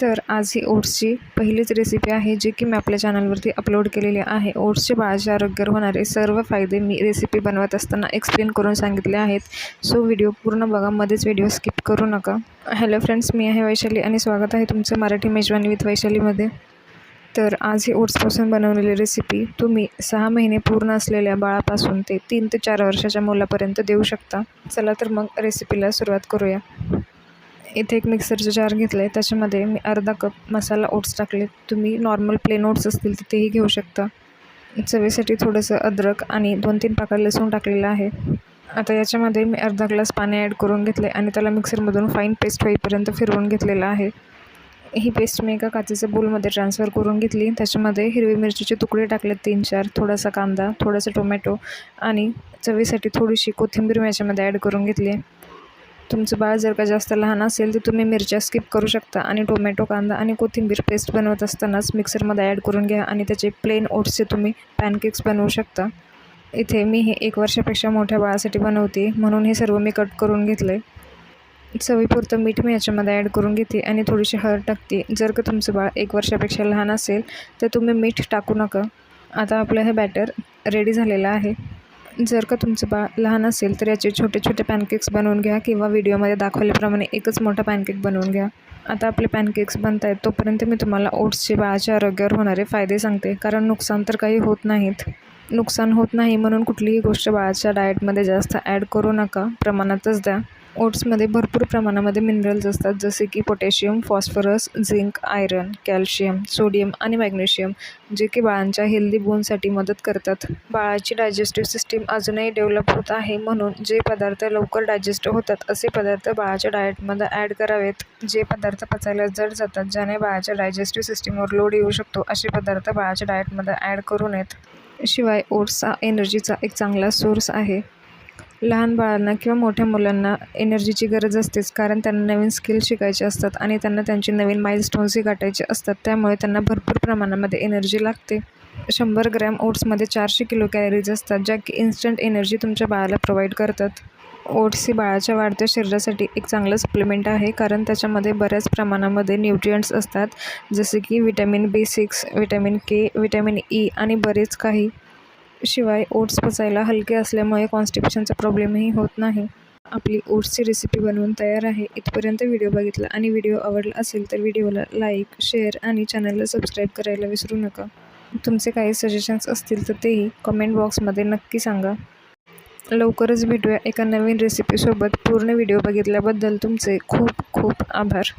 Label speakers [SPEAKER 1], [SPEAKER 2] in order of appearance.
[SPEAKER 1] तर आज ही ओट्सची पहिलीच रेसिपी आहे जी की मी आपल्या चॅनलवरती अपलोड केलेली आहे. ओट्सचे बाळाचे आरोग्यावर होणारे सर्व फायदे मी रेसिपी बनवत असताना एक्सप्लेन करून सांगितले आहेत. सो व्हिडिओ पूर्ण बघा मध्येच व्हिडिओ स्किप करू नका. हॅलो फ्रेंड्स मी आहे वैशाली आणि स्वागत आहे तुमचं मराठी मेजवानी विथ वैशालीमध्ये. तर आज ही ओट्सपासून बनवलेली रेसिपी तुम्ही सहा महिने पूर्ण असलेल्या बाळापासून ते तीन ते चार वर्षाच्या मुलापर्यंत देऊ शकता. चला तर मग रेसिपीला सुरुवात करूया. इथे एक मिक्सरचे जार घेतले आहे त्याच्यामध्ये मी अर्धा कप मसाला ओट्स टाकले. तुम्ही नॉर्मल प्लेन ओट्स असतील तर तेही घेऊ शकता. चवीसाठी थोडंसं अद्रक आणि दोन तीन पाकळ्या लसूण टाकलेलं आहे. आता याच्यामध्ये मी अर्धा ग्लास पाणी ॲड करून घेतले आणि त्याला मिक्सरमधून फाईन पेस्ट होईपर्यंत फिरवून घेतलेलं आहे. ही पेस्ट मी एका काचेच्या बोलमध्ये ट्रान्सफर करून घेतली. त्याच्यामध्ये हिरवी मिरचीचे तुकडे टाकले तीन चार थोडासा कांदा थोडासा टोमॅटो आणि चवीसाठी थोडीशी कोथिंबीर मी याच्यामध्ये ॲड करून घेतली तुमचं बाळ जर का जास्त लहान असेल तर तुम्ही मिरच्या स्किप करू शकता आणि टोमॅटो कांदा आणि कोथिंबीर पेस्ट बनवत असतानाच मिक्सरमध्ये ॲड करून घ्या आणि त्याचे प्लेन ओट्सचे तुम्ही पॅनकेक्स बनवू शकता. इथे मी हे एक वर्षापेक्षा मोठ्या बाळासाठी बनवते म्हणून हे सर्व मी कट करून घेतलं आहे चवीपुरतं मीठ मी याच्यामध्ये ॲड करून घेते आणि थोडीशी हळद टाकते. जर का तुमचं बाळ एक वर्षापेक्षा लहान असेल तर तुम्ही मीठ टाकू नका. आता आपलं हे बॅटर रेडी झालेलं आहे. जर का तुमचं बाळ लहान असेल तर याचे छोटे छोटे पॅनकेक्स बनवून घ्या किंवा व्हिडिओमध्ये दाखवल्याप्रमाणे एकच मोठा पॅनकेक बनवून घ्या. आता आपले पॅनकेक्स बनत आहेत तोपर्यंत मी तुम्हाला ओट्सचे बाळाच्या आरोग्यावर होणारे फायदे सांगते कारण नुकसान तर काही होत नाहीत. नुकसान होत नाही म्हणून कुठलीही गोष्ट बाळाच्या डाएटमध्ये जास्त ॲड करू नका. प्रमाणातच द्या. ओट्समध्ये भरपूर प्रमाणामध्ये मिनरल्स असतात जसे की potassium phosphorus zinc iron calcium sodium आणि मॅग्नेशियम जे की बाळांच्या हेल्दी बोनसाठी मदत करतात. बाळाची डायजेस्टिव्ह सिस्टीम अजूनही डेव्हलप होत आहे म्हणून जे पदार्थ लवकर डायजेस्ट होतात असे पदार्थ बाळाच्या डाएटमध्ये ॲड करावेत. जे पदार्थ पचायला जड जातात ज्याने बाळाच्या डायजेस्टिव्ह सिस्टीमवर लोड येऊ शकतो असे पदार्थ बाळाच्या डाएटमध्ये ॲड करू नयेत. शिवाय ओट्स हा एनर्जीचा एक चांगला सोर्स आहे. लहान बाळांना किंवा मोठ्या मुलांना एनर्जीची गरज असतेच कारण त्यांना नवीन स्किल शिकायचे असतात आणि त्यांना त्यांची नवीन माइलस्टोन्सही गाठायचे असतात. त्यामुळे त्यांना भरपूर प्रमाणामध्ये एनर्जी लागते. शंभर ग्रॅम ओट्समध्ये चारशे किलो कॅलरीज असतात ज्या की इन्स्टंट एनर्जी तुमच्या बाळाला प्रोव्हाइड करतात. ओट्स ही बाळाच्या वाढत्या शरीरासाठी एक चांगलं सप्लिमेंट आहे कारण त्याच्यामध्ये बऱ्याच प्रमाणामध्ये न्यूट्रियंट्स असतात जसे की vitamin B six vitamin K vitamin E आणि बरेच काही. शिवाय ओट्स पचायला हलके असल्यामुळे कॉन्स्टिपेशनचा प्रॉब्लेमही होत नाही. आपली ओट्सची रेसिपी बनवून तयार आहे. इथपर्यंत व्हिडिओ बघितला आणि व्हिडिओ आवडला असेल तर व्हिडिओला लाईक शेअर आणि चॅनलला सबस्क्राईब करायला विसरू नका. तुमचे काही सजेशन्स असतील तर तेही कमेंट बॉक्समध्ये नक्की सांगा. लवकरच भेटूया एका नवीन रेसिपीसोबत पूर्ण व्हिडिओ बघितल्याबद्दल तुमचे खूप खूप आभार.